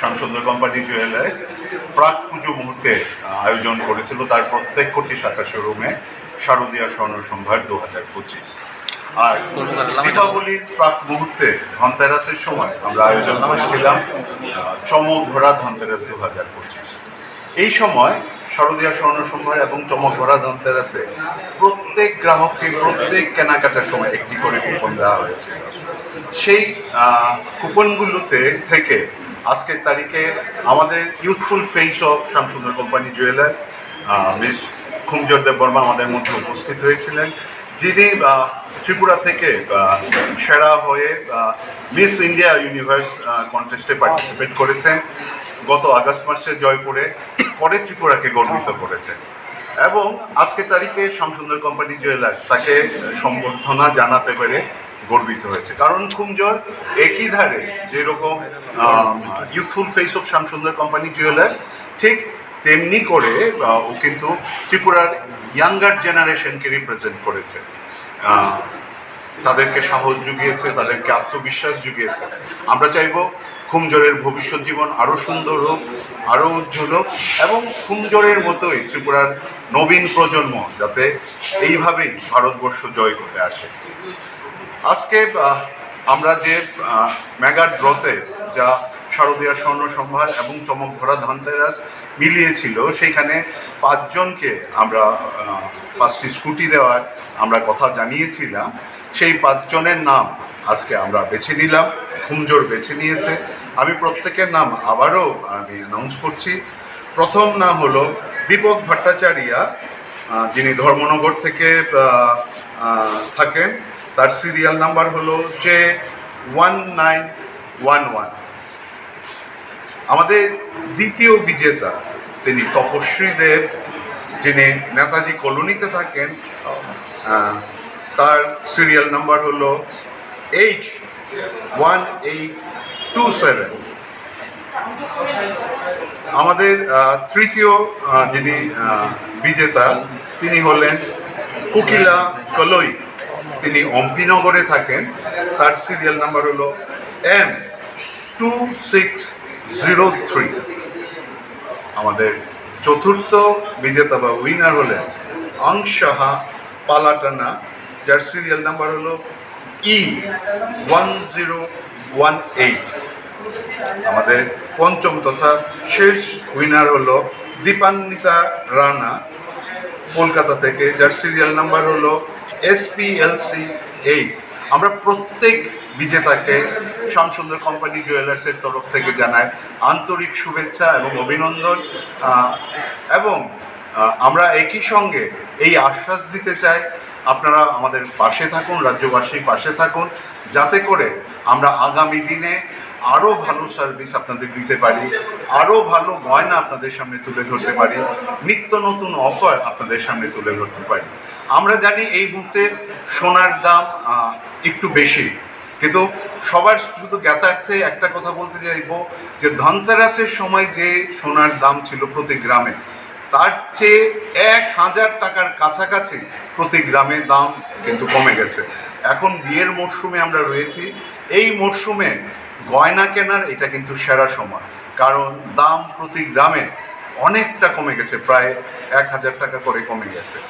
Shyamsundar company jewellers প্রাক পুজো মুহূর্তে আয়োজন করেছিল তার প্রত্যেক কোটি শাখা শোরুমে শারদীয়া স্বর্ণ সম্ভার দু হাজার পঁচিশ। আর দীপাবলির প্রাক মুহূর্তে ধনতেরাসের সময় আমরা আয়োজন করেছিলাম চমক ভরা ধনতেরাস দু হাজার পঁচিশ। এই সময় শারদীয়া স্বর্ণ এবং চমক ভরা ধনতেরাসে প্রত্যেক গ্রাহককে প্রত্যেক কেনাকাটার সময় একটি করে কুপন দেওয়া হয়েছে সেই কুপনগুলোতে থেকে আজকের তারিখে আমাদের youthful face of Shyamsundar company jewellers miss Khumjor Deb Barma আমাদের মধ্যে উপস্থিত হয়েছিলেন, যিনি ত্রিপুরা থেকে সেরা হয়ে মিস ইন্ডিয়া ইউনিভার্স কন্টেস্টে পার্টিসিপেট করেছেন। গত আগস্ট মাসে জয়পুরে করে ত্রিপুরাকে গর্বিত করেছেন। এবং আজকের তারিখে শ্যামসুন্দর কোম্পানি জুয়েলার্স তাকে সম্বর্ধনা জানাতে পেরে গর্বিত হয়েছে। কারণ খুমজোর একই ধারে যেরকম youthful face of Shyamsundar company jewellers, ঠিক তেমনি করে ও কিন্তু ত্রিপুরার ইয়াঙ্গার জেনারেশনকে রিপ্রেজেন্ট করেছে। তাদেরকে সাহস জুগিয়েছে, তাদেরকে আত্মবিশ্বাস জুগিয়েছে। আমরা চাইব খুমজোরের ভবিষ্যৎ জীবন আরও সুন্দর হোক আরও উজ্জ্বল হোক, এবং খুমজোরের মতোই ত্রিপুরার নবীন প্রজন্ম যাতে এইভাবেই ভারতবর্ষ জয় করতে আসে। আজকে আমরা যে মেগা ড্রতে যা শারদীয় স্বর্ণ সম্ভার এবং চমক ভরা ধনতেরাস মিলিয়েছিল। সেইখানে পাঁচজনকে আমরা পাঁচটি স্কুটি দেওয়ার আমরা কথা জানিয়েছিলাম। সেই পাঁচজনের নাম আজকে আমরা বেছে নিলাম, খুমজোর বেছে নিয়েছে। আমি প্রত্যেকের নাম আবারও আমি অ্যানাউন্স করছি। প্রথম নাম হলো দীপক ভট্টাচার্যা যিনি ধর্মনগর থেকে থাকেন। তার সিরিয়াল নাম্বার হলো যে ওয়ান নাইন ওয়ান ওয়ান আমাদের দ্বিতীয় বিজেতা তিনি তপস্বী দেব, যিনি নেতাজি কলোনিতে থাকেন তার সিরিয়াল নাম্বার হলো H one eight two seven আমাদের তৃতীয় যিনি বিজেতা, তিনি হলেন কুকিলা কলই। তিনি অম্পিনগরে থাকেন, তার সিরিয়াল নাম্বার হলো M two six zero three আমাদের চতুর্থ বিজেতা বা উইনার হলেন অংশাহা পালাটানা, যার সিরিয়াল নাম্বার হলো E one zero one eight আমাদের পঞ্চম তথা শেষ উইনার হলো দীপান্বিতা রানা, কলকাতা থেকে, যার সিরিয়াল নাম্বার হলো এসপিএলসি এইট আমরা প্রত্যেক বিজেতাকে শ্যামসুন্দর কোম্পানি জুয়েলার্সের তরফ থেকে জানাই আন্তরিক শুভেচ্ছা এবং অভিনন্দন। এবং আমরা একই সঙ্গে এই আশ্বাস দিতে চাই, আপনারা আমাদের পাশে থাকুন, রাজ্যবাসীর পাশে থাকুন, যাতে করে আমরা আগামী দিনে আরও ভালো সার্ভিস আপনাদের দিতে পারি আরও ভালো গয়না আপনাদের সামনে তুলে ধরতে পারি, নিত্য নতুন অফার আপনাদের সামনে তুলে ধরতে পারি। আমরা জানি এই মুহূর্তে সোনার দাম একটু বেশি। কিন্তু সবার শুধু জ্ঞাতার্থে একটা কথা বলতে চাইব যে ধনতেরাসের সময় যে সোনার দাম ছিল প্রতি গ্রামে, তার চেয়ে এক হাজার টাকার কাছাকাছি প্রতি গ্রামে দাম কিন্তু কমে গেছে। এখন বিয়ের মরশুমে আমরা রয়েছি, এই মরশুমে গয়না কেনার এটা কিন্তু সেরা সময়, কারণ দাম প্রতি গ্রামে অনেকটা কমে গেছে, প্রায় এক হাজার টাকা করে কমে গেছে।